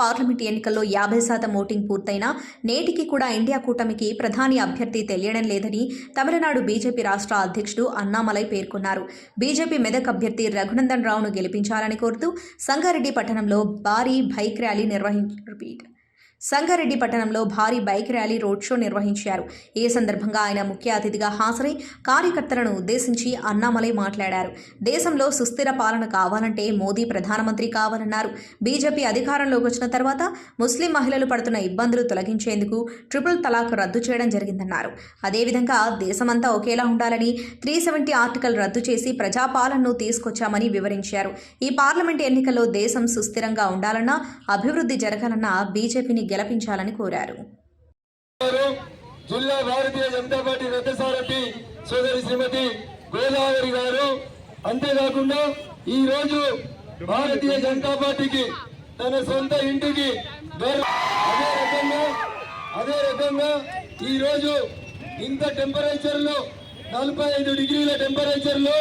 Parliament ఎన్నికల్లో యాభై శాతం ఓటింగ్ పూర్తయినా నేటికి కూడా ఇండియా కూటమికి ప్రధాని అభ్యర్థి తెలియడం లేదని తమిళనాడు బీజేపీ రాష్ట్ర అధ్యక్షుడు అన్నామలై పేర్కొన్నారు. బీజేపీ మెదక్ అభ్యర్థి రఘునందన్ రావును గెలిపించాలని కోరుతూ సంగారెడ్డి పట్టణంలో భారీ బైక్ ర్యాలీ నిర్వహించారు రిపీట్. సంగారెడ్డి పట్టణంలో భారీ బైక్ ర్యాలీ రోడ్ షో నిర్వహించారు. ఈ సందర్భంగా ఆయన ముఖ్య అతిథిగా హాజరై కార్యకర్తలను ఉద్దేశించి అన్నామలై మాట్లాడారు. దేశంలో సుస్థిర పాలన కావాలంటే మోదీ ప్రధానమంత్రి కావాలన్నారు. బీజేపీ అధికారంలోకి వచ్చిన తర్వాత ముస్లిం మహిళలు పడుతున్న ఇబ్బందులు తొలగించేందుకు ట్రిపుల్ తలాక్ రద్దు చేయడం జరిగిందన్నారు. అదేవిధంగా దేశమంతా ఒకేలా ఉండాలని త్రీ సెవెంటీ ఆర్టికల్ రద్దు చేసి ప్రజాపాలనను తీసుకొచ్చామని వివరించారు. ఈ పార్లమెంట్ ఎన్నికల్లో దేశం సుస్థిరంగా ఉండాలన్నా అభివృద్ధి జరగాలన్నా బీజేపీని గెలిపించాలని కోరారు. జిల్లా భారతీయ జనతా పార్టీ రథసారథి సోదరి శ్రీమతి గోదావరి గారు. అంతేకాకుండా ఈ రోజు భారతీయ జనతా పార్టీకి తన సొంత ఇంటికి అదే రకంగా అదే రకంగా ఈ రోజు ఇంత టెంపరేచర్లో నలభై ఐదు డిగ్రీల టెంపరేచర్లో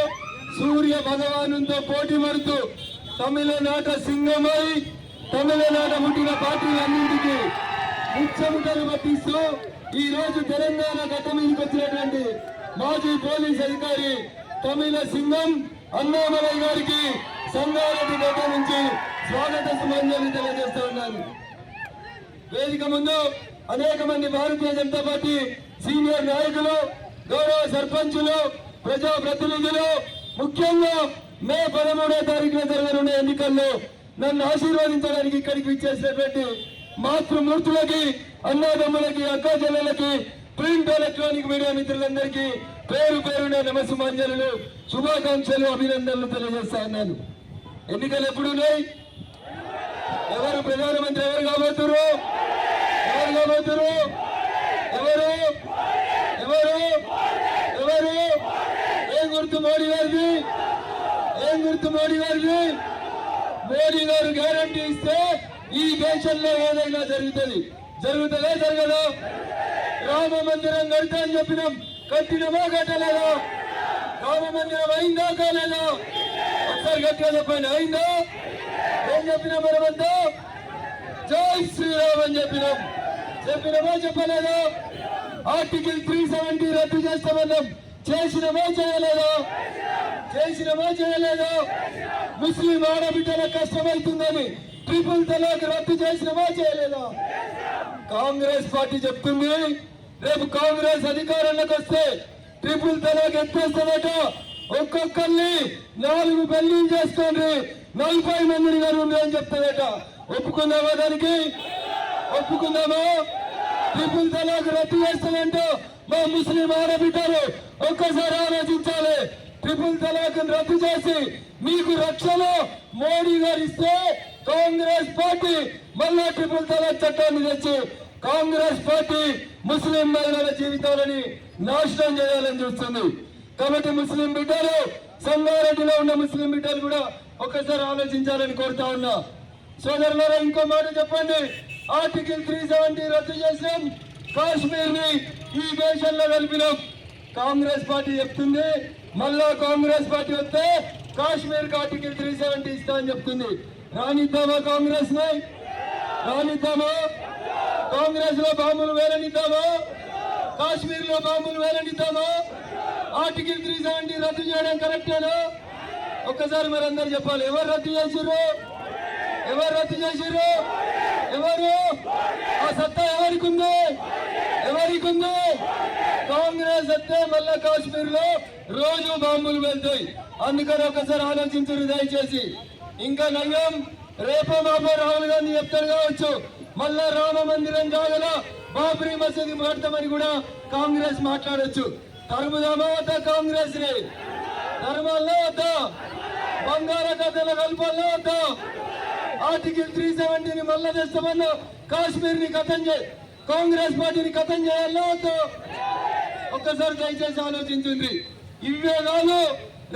సూర్య భగవానుతో పోటీ పడుతూ తమిళనాట సింగమై తమిళనాట పుట్టిన పార్టీలన్నింటికి ముచ్చముటలు పట్టిస్తూ ఈ రోజు తెలంగాణ గడ్డ మీదకి వచ్చినటువంటి మాజీ పోలీస్ అధికారి తమిళ సింగం అన్నామలై గారికి సంగారెడ్డి గడ్డ నుంచి స్వాగత సుమాంజలి తెలియజేస్తా ఉన్నాను. వేదిక ముందు అనేక మంది భారతీయ జనతా పార్టీ సీనియర్ నాయకులు గౌరవ సర్పంచులు ప్రజాప్రతినిధులు ముఖ్యంగా మే పదమూడో తారీఖున జరగనున్న ఎన్నికల్లో నన్ను ఆశీర్వదించడానికి ఇక్కడికి విచ్చేసినటువంటి మాతృమూర్తులకి అన్నదమ్ములకి అక్కజనులకి ప్రింట్ ఎలక్ట్రానిక్ మీడియా మిత్రులందరికీ పేరు పేరున నమస్సుమాంజలు శుభాకాంక్షలు అభినందనలు తెలియజేస్తా ఉన్నాను. ఎన్నికలు ఎప్పుడున్నాయి? ఎవరు ప్రధానమంత్రి ఎవరు కాబోతురు? ఎవరు కాబోతురు? ఎవరు? ఎవరు? ఎవరు? ఏం గుర్తు మోడీ గారిది? ఏం గుర్తు మోడీ గారిది? మోడీ గారు గ్యారంటీ ఇస్తే ఈ దేశంలో ఏదైనా జరుగుతుంది. జరుగుతుందా జరగదా? రామ మందిరం కడతా అని చెప్పినాం. కట్టినమా కట్టలేదు? రామ మందిరం అయిందా కాలేదా? ఒకసారి గట్టిగా చెప్పండి అయిందా? ఏం చెప్పిన మనమంతా జై శ్రీరామ్ అని చెప్పినాం. చెప్పినమో చెప్పలేదా? ఆర్టికల్ త్రీ సెవెంటీ రద్దు చేస్తామన్నాం. చేసినమో చేయలేదా? చేసినమా చేయలేదా. ముస్లిం ఆడబిడ్డల కష్టమవుతుందని ట్రిపుల్ తలాక్ రద్దు చేసినమా చేయలేదా. కాంగ్రెస్ పార్టీ చెప్తుంది రేపు కాంగ్రెస్ అధికారంలోకి వస్తే ట్రిపుల్ తలాక్ ఎత్తేస్తుందట. ఒక్కొక్కరిని నాలుగు పెళ్ళిళ్ళు చేసుకోండి నలభై మందిని గారు అని చెప్తుందట. ఒప్పుకుందామా దానికి? ఒప్పుకుందామా? ట్రిపుల్ తలాక్ రద్దు చేస్తానంటూ మా ముస్లిం ఆడబిడ్డలు ఒక్కసారి ఆలోచించాలి. ట్రిపుల్ తలాక్ రద్దు చేసి మీకు రక్షణ మోడీ గారు ఇస్తే కాంగ్రెస్ పార్టీ మళ్ళా ట్రిపుల్ తలాక్ చట్టాన్ని తెచ్చి కాంగ్రెస్ పార్టీ ముస్లిం మహిళల జీవితాలని నాశనం చేయాలని చూస్తుంది. కాబట్టి ముస్లిం బిడ్డలు సంగారెడ్డిలో ఉన్న ముస్లిం బిడ్డలు కూడా ఒక్కసారి ఆలోచించాలని కోరుతా ఉన్నా. సోదరులారా ఇంకో మాట చెప్పండి. ఆర్టికల్ త్రీ సెవెంటీ రద్దు చేసాం కాశ్మీర్ని ఈ దేశంలో కలిపినాం కాంగ్రెస్ పార్టీ చెప్తుంది మళ్ళా కాంగ్రెస్ పార్టీ వస్తే కాశ్మీర్కి ఆర్టికల్ త్రీ సెవెంటీ ఇస్తా అని చెప్తుంది. రానిద్దామా కాంగ్రెస్ని రానిద్దామా? కాంగ్రెస్లో బాంబులు వేలనిద్దామా? కాశ్మీర్లో బాంబులు వేలనిద్దామా? ఆర్టికల్ త్రీ సెవెంటీ రద్దు చేయడం కరెక్టేనా? ఒక్కసారి మరి అందరు చెప్పాలి. ఎవరు రద్దు చేసిర్రు? ఎవరు రద్దు చేసిర్రు? ఎవరు? ఆ సత్తా ఎవరికి ఉంది ఎవరికి ఉంది కాంగ్రెస్ వస్తే మళ్ళా కాశ్మీర్లో రోజు బాంబులు వెళ్తాయి. అందుకని ఒకసారి ఆలోచించరు దయచేసి. ఇంకా నయం రేపో మాపో రాహుల్ గాంధీ చెప్తారు కావచ్చు. మళ్ళా రామ మందిరం జాగల బాబ్రీ మసీది మాడతామని కూడా కాంగ్రెస్ మాట్లాడొచ్చు. తరుముదామా వద్దా కాంగ్రెస్ని ధర్మాల్లో వద్దా కథల కలపాల్లో వద్దా ఆర్టికల్ త్రీ సెవెంటీని మళ్ళా తెస్తామన్నా కాశ్మీర్ని కథం చే కాంగ్రెస్ పార్టీని కథం చేయాలో వద్దా ఒక్కసారి దయచేసి ఆలోచించండి. ఇవే కాదు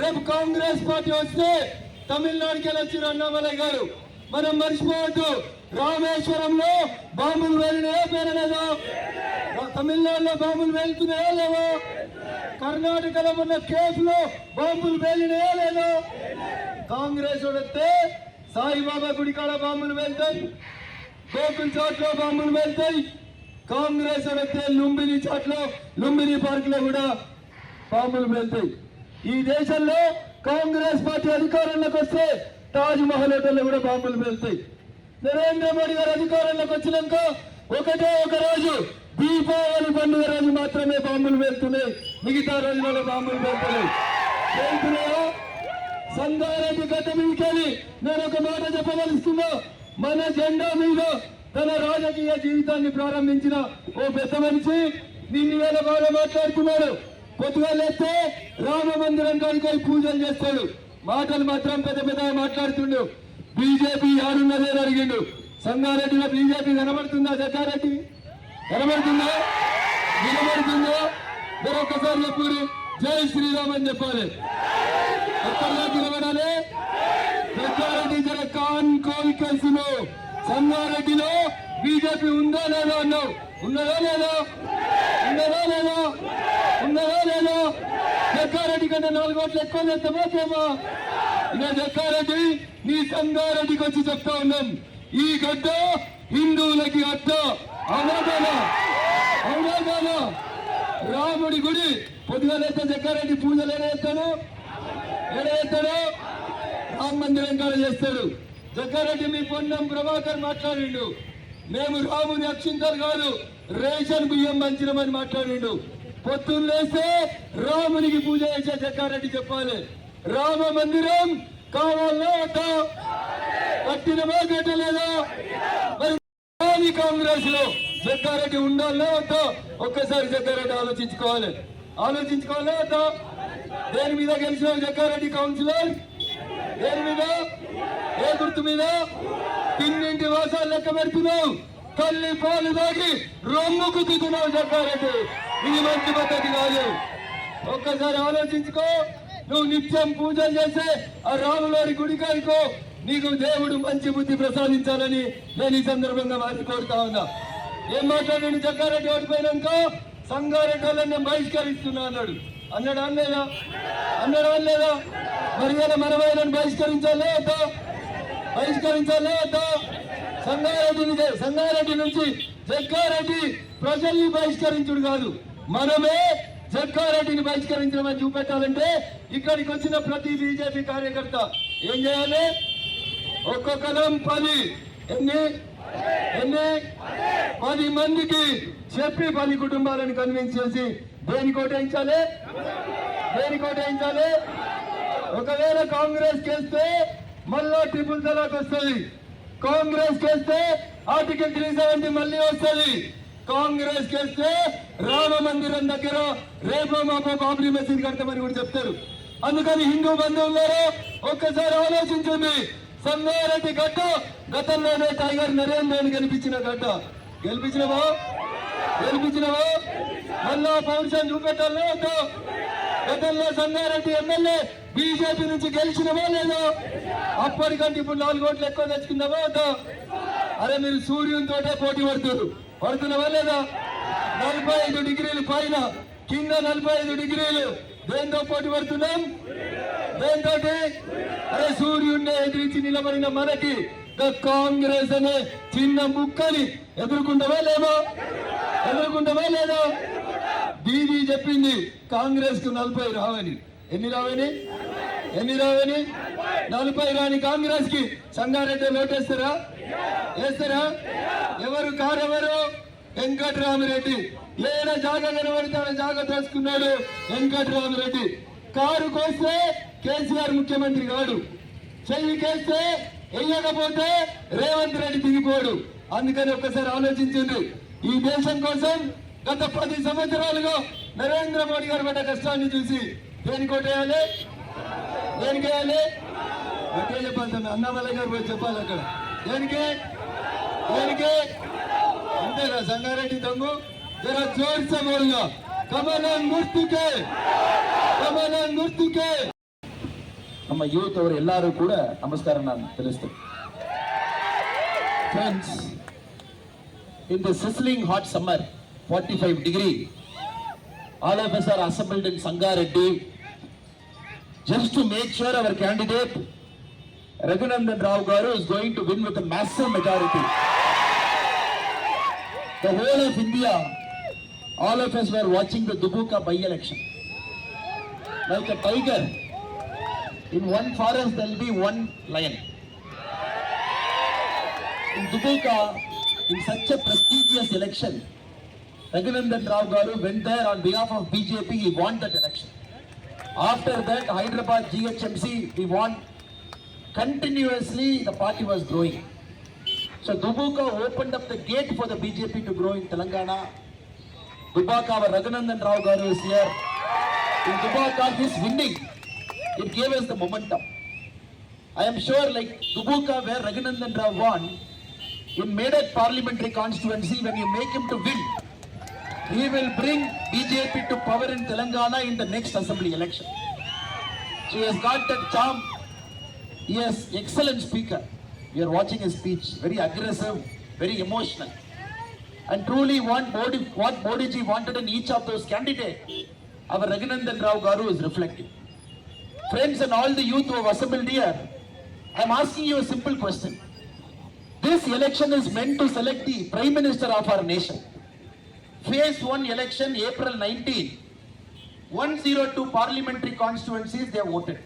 రేపు కాంగ్రెస్ పార్టీ వస్తే తమిళనాడుకి వెళ్ళి అన్నామలై గారు. మనం మర్చిపోవద్దు రామేశ్వరంలో బాంబులు వెళ్ళినాయో పేరలేదా తమిళనాడులో బాంబులు వెళ్తున్నాయో లేవో. కర్ణాటకలో ఉన్న కేసులో బాంబులు పేలినాయో లేదో. కాంగ్రెస్ వస్తే సాయిబాబా గుడికాడ బాంబులు వెళ్తాయి గోకుల్ చాట్ బాంబులు వెళ్తాయి కాంగ్రెస్ అయితే లుంబిని చాట్లో లుంబిని పార్క్లో కూడా పాములు వెళ్తాయి. ఈ దేశంలో కాంగ్రెస్ పార్టీ అధికారంలోకి వస్తే తాజ్ మహల్ హోటల్లో కూడా బాంబులు వెళ్తాయి. నరేంద్ర మోడీ గారు అధికారంలోకి వచ్చినాక ఒకటే ఒక రోజు దీపావళి పండుగ రోజు మాత్రమే బాంబులు వెళ్తున్నాయి. మిగతా రోజులలో బాంబులు వెళ్తున్నాయి. వెళ్తున్నాయా సంగారెడ్డి గత మీదకెళ్ళి నేను ఒక మాట చెప్పవలసిందో మన జెండా మీద తన రాజకీయ జీవితాన్ని ప్రారంభించిన ఓ పెద్ద మనిషి దీన్ని వేల బాగా మాట్లాడుతున్నాడు పొద్దుగా లేస్తే రామ మందిరం కాడికి పూజలు చేస్తాడు. మాటలు మాత్రం పెద్ద పెద్దగా మాట్లాడుతుండు. బీజేపీ ఆడున్నదే అడిగిండు. సంగారెడ్డిలో బీజేపీ కనబడుతుందా జగ్గారెడ్డి? కనబడుతుందా? నిలబడుతుందా మరొకసారి చెప్పు జై శ్రీరామ్ అని చెప్పాలి. ఎక్కడ నిలబడాలి సంగారెడ్డిలో బీజేపీ ఉందా లేదా అన్నావు? ఉన్నదా లేదా? ఉన్నదా లేదా? ఉన్నదా లేదా? జగ్గారెడ్డి కంటే నాలుగు ఓట్లు ఎక్కువ చేస్తామా ఇలా ఇక జగ్గారెడ్డి నీ సంగారెడ్డికి వచ్చి చెప్తా ఉన్నాం. ఈ గడ్డ హిందువులకి అడ్డ. అవునా అవునా రాముడి గుడి పొద్దుగాలైతే జగ్గారెడ్డి పూజలు ఎలా చేస్తాడు? ఎలా చేస్తాడు? రామ మందిరం కాడ చేస్తాడు. దగ్గరెడ్డి మీ పొన్నం ప్రభాకర్ మాట్లాడిండు. మేము రాముని అక్షింతలు కాదు రేషన్ బియ్యం మంచిరమని మాట్లాడిండు. పొత్తులు లేస్తే రామునికి పూజ చేసే జగ్గారెడ్డి చెప్పాలి. రామ మందిరం కావాలా కట్టినమో కట్టినమా కట్టలేదా మరి కాంగ్రెస్లో జగ్గారెడ్డి ఉండాలనే వద్దా? ఒక్కసారి జగ్గారెడ్డి ఆలోచించుకోవాలి. ఆలోచించుకోవాలే వద్దా? దేని మీద గెలిచిన జగ్గారెడ్డి కౌన్సిలర్? దేని మీద? ఏ గుర్తు మీద? తిన్నింటి వాసాలు లెక్క పెడుతున్నావు. తల్లి పాలు తాగి రొమ్ముకు దిగుతున్నావు జగ్గారెడ్డి. ఇది మంచి పద్ధతి కాదు. ఒక్కసారి ఆలోచించుకో. నువ్వు నిత్యం పూజలు చేసే ఆ రాములారి గుడికాడికో నీకు దేవుడు మంచి బుద్ధి ప్రసాదించాలని నేను ఈ సందర్భంగా వారిని కోరుతా ఉన్నా. ఏం మాట్లాడాడు జగ్గారెడ్డి ఓడిపోయినాక? సంగారెడ్డి వాళ్ళని నేను బహిష్కరిస్తున్నా అన్నాడు. అన్నాడు అనలేదా అన్నాడు అనలేదా మరి ఇలా మనమైన బహిష్కరించాలే? బహిష్కరించాలే వద్దా? సంగారెడ్డి సంగారెడ్డి నుంచి జగ్గారెడ్డి ప్రజల్ని బహిష్కరించుడు కాదు. మనమే జగ్గారెడ్డిని బహిష్కరించమని చూపెట్టాలంటే ఇక్కడికి వచ్చిన ప్రతి బీజేపీ కార్యకర్త ఏం చేయాలి? ఒక్కొక్కరం పది. ఎన్ని? ఎన్ని? పది మందికి చెప్పి పది కుటుంబాలను కన్విన్స్ చేసి దేని కోటేయించాలి దేని కోటేయించాలి ఒకవేళ కాంగ్రెస్ చేస్తే మళ్ళా ట్రిపుల్ తలాక్ వస్తుంది. కాంగ్రెస్ చేస్తే ఆర్టికల్ త్రీ సెవెంటీ మళ్ళీ వస్తుంది. కాంగ్రెస్ చేస్తే రామ మందిరం దగ్గర రేపో మాపో బాబ్రీ మసీద్ కడతామని కూడా చెప్తారు. అందుకని హిందూ బంధువులారా ఒక్కసారి ఆలోచించండి. సంగారెడ్డి గడ్డ గతంలోనే టైగర్ నరేంద్రని గెలిపించిన గడ్డ గెలిపించినవా? గెలిపించినవా? మళ్ళా పౌరుషం చూపెట్టాలి గతంలో సంగారెడ్డి ఎమ్మెల్యే బీజేపీ నుంచి గెలిచినవో లేదా అప్పటికంటే ఇప్పుడు నాలుగు ఓట్లు ఎక్కువ తెచ్చుకున్నావో వద్దా? అరే మీరు సూర్యుని తోటే పోటీ పడుతున్నారు. పడుతున్నావా లేదా? నలభై ఐదు డిగ్రీలు పైన కింద నలభై ఐదు డిగ్రీలు. దేంతో పోటీ పడుతున్నాం? దేంతో అరే సూర్యుడిని ఎదిరించి నిలబడిన మనకి కాంగ్రెస్ అనే చిన్న ముక్కని ఎదుర్కొంటావా లేవా ఎదుర్కొంటావా లేదా? దీదీ చెప్పింది కాంగ్రెస్కు నలభై రావని. ఎన్ని రావని? ఎన్ని రావని? నలభై రాని కాంగ్రెస్కి సంగారెడ్డి ఓటేస్తారా వేస్తారా? ఎవరు కారెవరు? వెంకట్రామిరెడ్డి. ఏడ జాగా కనబడితే జాగా తెలుసుకున్నాడు వెంకట్రామిరెడ్డి. కారు కోస్తే కేసీఆర్ ముఖ్యమంత్రి కాడు. చెయ్యి కేస్తే వెయ్యకపోతే రేవంత్ రెడ్డి దిగిపోడు. అందుకని ఒక్కసారి ఆలోచించింది ఈ దేశం కోసం గత పది సంవత్సరాలుగా నరేంద్ర మోడీ గారు పడ్డ కష్టాన్ని చూసి దేనికోటేయాలి దేనికేయాలి గట్టిగా చెప్పాలి తమ్మి. అన్నామలయ్య గారు పోయి చెప్పాలి అక్కడ దేనికి దేనికి అంతేనా సంగారెడ్డి దొంగ జర జోర్సే బోల్నా కమలం గుర్తుకే కమలం గుర్తుకే ನಮ್ಮ ಯೂತ್ ಅವರು ಎಲ್ಲರೂ ಕೂಡ ನಮಸ್ಕಾರ ನಾನು ತಿಳಿಸ್ತೇನೆ friends in the sizzling hot summer 45 degree all of us are assembled in sangareddy just to make sure our candidate Raghunandan Rao Garu is going to win with a massive majority. The whole of India, all of us were watching the Dubuka by-election. Like a tiger, in one forest there will be one lion. In Dubuka, in such a prestigious election, Raghunandan Rao Garu went there on behalf of BJP, he won that election. After that, Hyderabad GHMC, we won continuously, the party was growing. So Dubuka opened up the gate for the BJP to grow in Telangana. Dubaka, our Raghunandan Rao Garu is here. In Dubaka, his winning, it gave us the momentum. I am sure like Dubuka where Raghunandan Rao won, in Medak parliamentary constituency, when you make him to win, he will bring BJP to power in Telangana in the next assembly election. So he has got that charm. He has excellent speaker. We are watching his speech, very aggressive, very emotional. And truly what Modi, what Modi ji wanted in each of those candidates, our Raghunandan Rao Garu is reflecting. Friends and all the youth who have assembled here, I am asking you a simple question. This election is meant to select the Prime Minister of our nation. Phase 1 election, April 19. 102 parliamentary constituencies they have voted.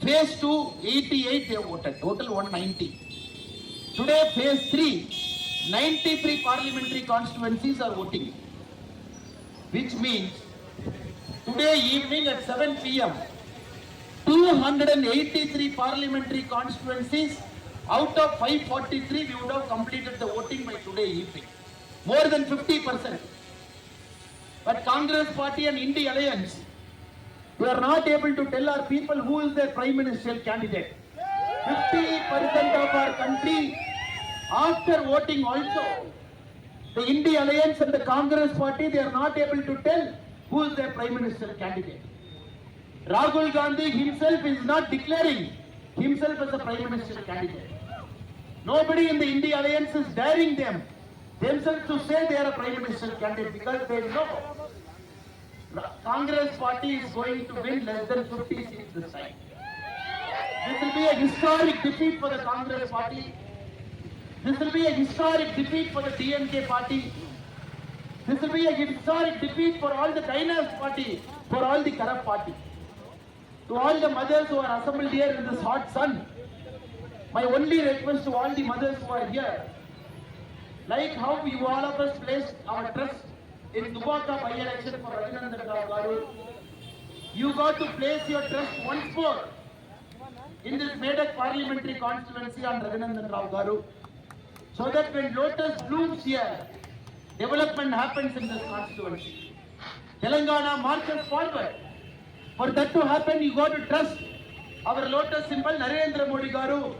Phase 2, 88 they voted. Total 190. Today, phase 3, 93 parliamentary constituencies are voting. Which means, today evening at 7 pm, 283 parliamentary constituencies, out of 543, we would have completed the voting by today evening. More than 50%. But Congress party and India alliance, we are not able to tell our people who is their prime ministerial candidate. 50% of our country, after voting also, the India alliance and the Congress party, they are not able to tell who is their prime ministerial candidate. Rahul Gandhi himself is not declaring himself as a prime minister candidate. Nobody in the India alliance is daring them themselves to say they are a prime minister candidate because they know Congress party is going to win less than 50 seats this time. This will be a historic defeat for the Congress party. This will be a historic defeat for the DMK party. This will be a historic defeat for all the dynast party, for all the corrupt party. To all the mothers who are assembled here in this hot sun, my only request to all the mothers who are here, like how you all of us placed our trust in Dubaka by-election for Raghunandan Garu, you got to place your trust once more in this Medak parliamentary constituency on Raghunandan Garu, so that when lotus blooms here, development happens in this constituency. Telangana marches forward. For that to happen, you got to trust our lotus symbol, Narendra Modi Garu.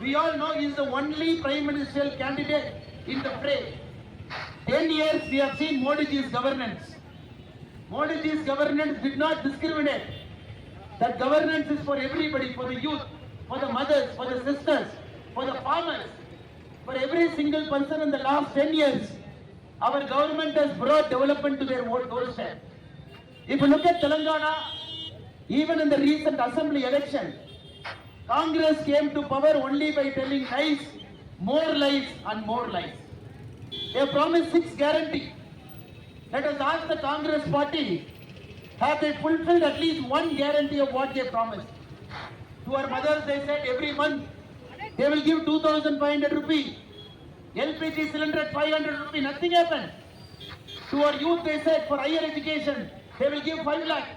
We all know he is the only prime ministerial candidate in the fray. Ten years we have seen Modi ji's governance. Modi ji's governance did not discriminate. That governance is for everybody, for the youth, for the mothers, for the sisters, for the farmers, for every single person in the last 10 years. Our government has brought development to their own doorstep. If you look at Telangana, even in the recent assembly election, Congress came to power only by telling lies, more lies and more lies. They promised six guarantee. Let us ask the Congress party, have they fulfilled at least one guarantee of what they promised? To our mothers, they said every month they will give 2,500 rupees. LPG cylinder at 500 rupees, nothing happened. To our youth, they said for higher education, they will give 5 lakh.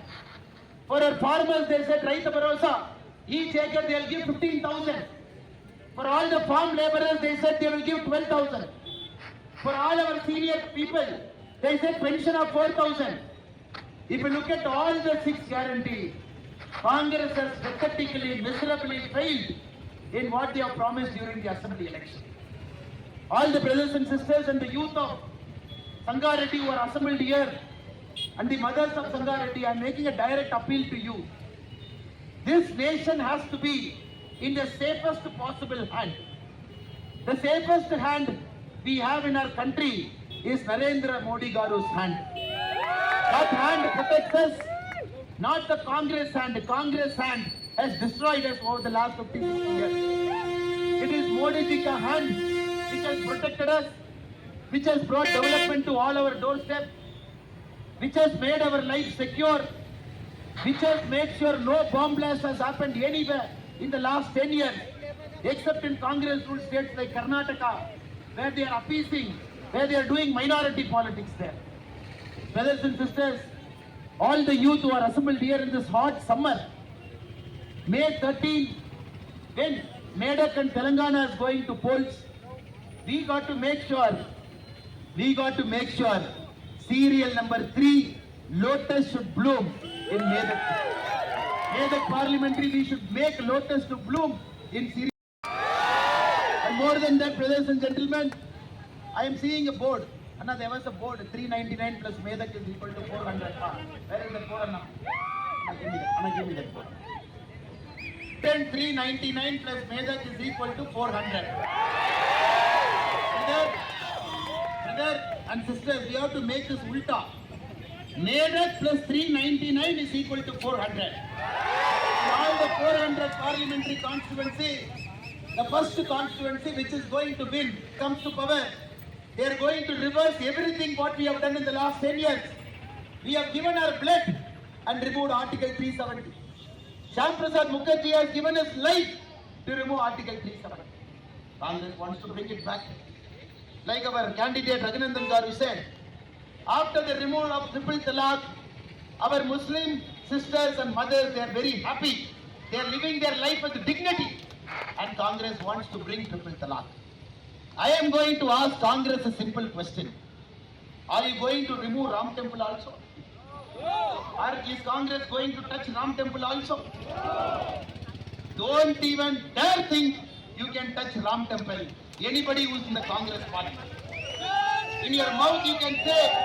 For our farmers, they said Raita Bharosa, each acre they will give 15,000. For all the farm laborers, they said they will give 12,000. For all our senior people, they said pension of 4,000. If you look at all the six guarantees, Congress has pathetically, miserably failed in what they have promised during the assembly election. All the brothers and sisters and the youth of Sangareddy who are assembled here and the mothers of Sangareddy, I am making a direct appeal to you. This nation has to be in the safest possible hand. The safest hand we have in our country is Narendra Modi Garu's hand. That hand protects us, not the Congress hand. Congress hand has destroyed us over the last 50, years. It is Modi ji ka hand which has protected us, which has brought development to all our doorstep, which has made our life secure, which has made sure no bomb blast has happened anywhere in the last 10 years, except in Congress ruled states like Karnataka, where they are appeasing, where they are doing minority politics there. Brothers and sisters, all the youth who are assembled here in this hot summer, May 13, when Medak and Telangana is going to polls, we got to make sure, we got to make sure serial number three, Lotus should bloom in Medak. Medak parliamentary, we should make Lotus to bloom in serial. And more than that, brothers and gentlemen, I am seeing a board. Anna, there was a board, 399 plus Medak is equal to 400. Ah, where is that board, Anna? Anna, give me that. Anna, give me that board. 10, 399 plus Medak is equal to 400. Brother, brother and sisters, we have to make this ulta. Medak plus 399 is equal to 400. In all the 400 parliamentary constituency, the first constituency which is going to win comes to power. They are going to reverse everything what we have done in the last 10 years. We have given our blood and removed Article 370. Shyam Prasad Mukherjee has given his life to remove Article 370. Congress wants to bring it back. Like our candidate Raghunandan Garu said, after the removal of triple talaq, our Muslim sisters and mothers, they are very happy. They are living their life with dignity. And Congress wants to bring triple talaq. I am going to ask Congress a simple question. Are you going to remove Ram Temple also? Or is Congress going to touch Ram Temple also? Don't even dare think you can touch Ram Temple. Anybody who's in the Congress party. In your mouth you can say,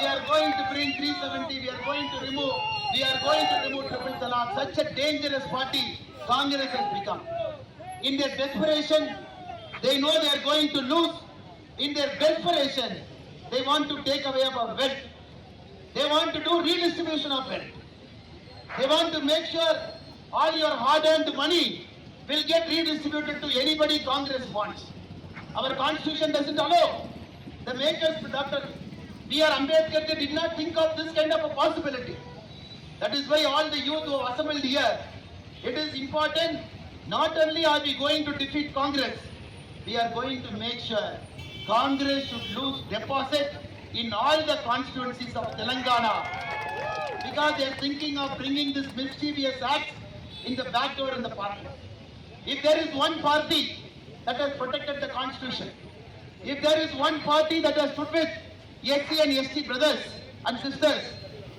we are going to bring 370, we are going to remove, we are going to remove triple talaq. Such a dangerous party Congress has become. In their desperation, they know they are going to lose. In their desperation, they want to take away our wealth. They want to do redistribution of wealth. They want to make sure all your hard-earned money will get redistributed to anybody Congress wants. Our constitution doesn't allow. The makers, Dr. B.R. Ambedkar, they did not think of this kind of a possibility. That is why all the youth who assembled here, it is important, not only are we going to defeat Congress, we are going to make sure Congress should lose deposit in all the constituencies of Telangana because they are thinking of bringing this mischievous act in the back door in the parliament. If there is one party that has protected the constitution, if there is one party that has stood with SC and ST brothers and sisters,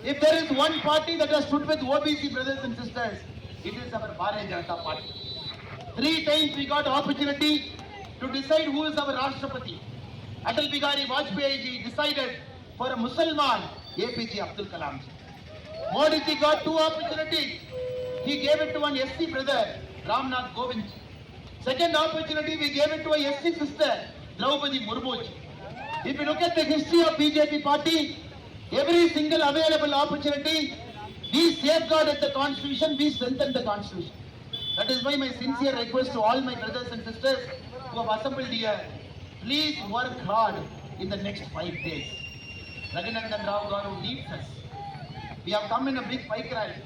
if there is one party that has stood with OBC brothers and sisters, it is our Bharatiya Janata Party. Three times we got opportunity to decide who is our Rashtrapati. Atal Bihari Vajpayee ji decided for a Musalman, APJ Abdul Kalam. Modi ji got two opportunities. He gave it to one SC brother, Ramnath Govind. Second opportunity, we gave it to a SC sister, Draupadi Murmu ji. If you look at the history of BJP party, every single available opportunity, we safeguarded the constitution, we strengthened the constitution. That is why my sincere request to all my brothers and sisters who have assembled here, please work hard in the next five days. Raghunandan Rao Garu needs us. We have come in a big bike rally.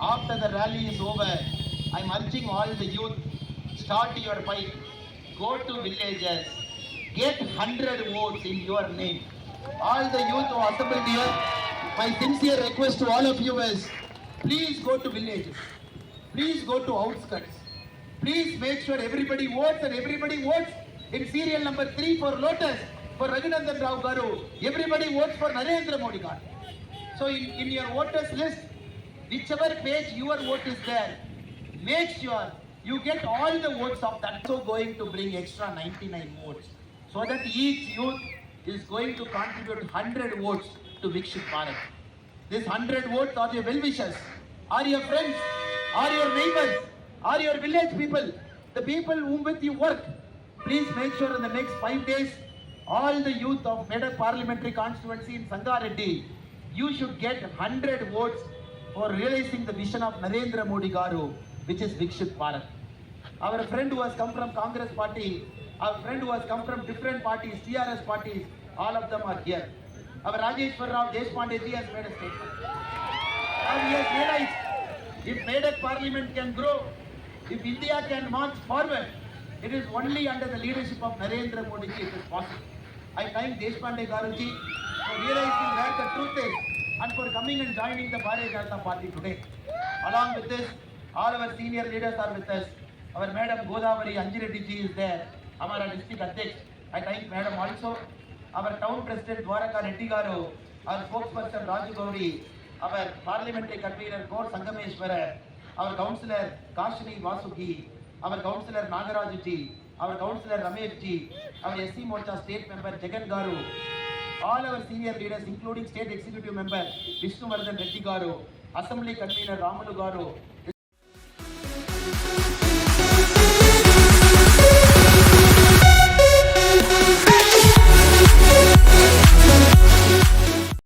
After the rally is over, I am urging all the youth, start your bike, go to villages, get 100 votes in your name. All the youth who assembled here, my sincere request to all of you is, please go to villages, please go to outskirts, please make sure everybody votes and everybody votes in serial number 3 for Lotus, for Raghunandan Rao Garu, everybody votes for Narendra Modi Garu. So in, in your voters list, whichever page your vote is there, make sure you get all the votes of that. So going to bring extra 99 votes so that each youth is going to contribute 100 votes to Vikshit Bharat. This 100 votes are your well-wishers, are your friends, are your neighbors, are your village people, the people whom with you work. Please make sure in the next five days, all the youth of Medak parliamentary constituency in Sangareddy, you should get 100 votes for realizing the vision of Narendra Modi Garu which is Vikshit Bharat. Our friend who has come from Congress party, our friend who has come from different parties, TRS parties, all of them are here. Our Rajeshwar Rao Deshpande ji has made a statement. And he has realized if Medak parliament can grow, if India can march forward, it is only under the leadership of Narendra Modi it is possible. I thank Deshpande Garuji for realizing where the truth is and for coming and joining the Bharatiya Janata Party today. Along with this, all our senior leaders are with us. Our Madam Godavari Anjireddy ji is there, అమర district అధ్యక్ష్ I think madam also our town president Dwaraka Reddy గారు our spokesperson Raju Gouri our parliamentary convenor Kore Sangameshwara our councillor Kashini Vasuki our councillor Nagaraju ji our councillor Ramesh ji our SC Morcha state member Jagan గారు all our senior leaders including state executive member Vishnuvardhan Reddy గారు assembly convener Ramulu గారు